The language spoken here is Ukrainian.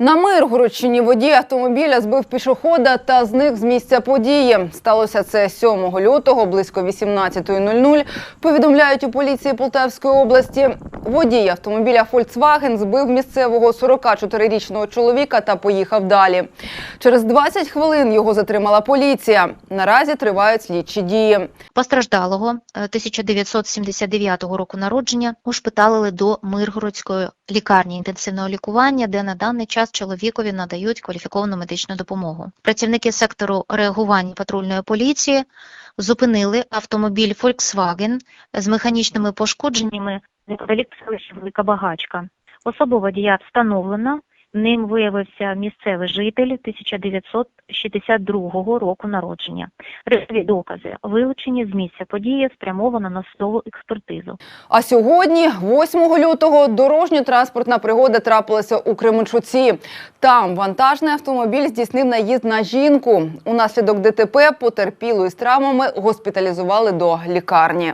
На Миргородщині водій автомобіля збив пішохода та зник з місця події. Сталося це 7 лютого близько 18.00. Повідомляють у поліції Полтавської області. Водій автомобіля Volkswagen збив місцевого 44-річного чоловіка та поїхав далі. Через 20 хвилин його затримала поліція. Наразі тривають слідчі дії. Постраждалого е, 1979 року народження ушпиталили до Миргородської лікарні інтенсивного лікування, де на даний час чоловікові надають кваліфіковану медичну допомогу. Працівники сектору реагування патрульної поліції зупинили автомобіль Volkswagen з механічними пошкодженнями неподалік селища Велика Багачка. Особа водія встановлена. Ним виявився місцевий житель 1962 року народження. Речові докази вилучені з місця події спрямовано на судову експертизу. А сьогодні, 8 лютого, дорожньо-транспортна пригода трапилася у Кременчуці. Там вантажний автомобіль здійснив наїзд на жінку. Унаслідок ДТП потерпілу із травмами госпіталізували до лікарні.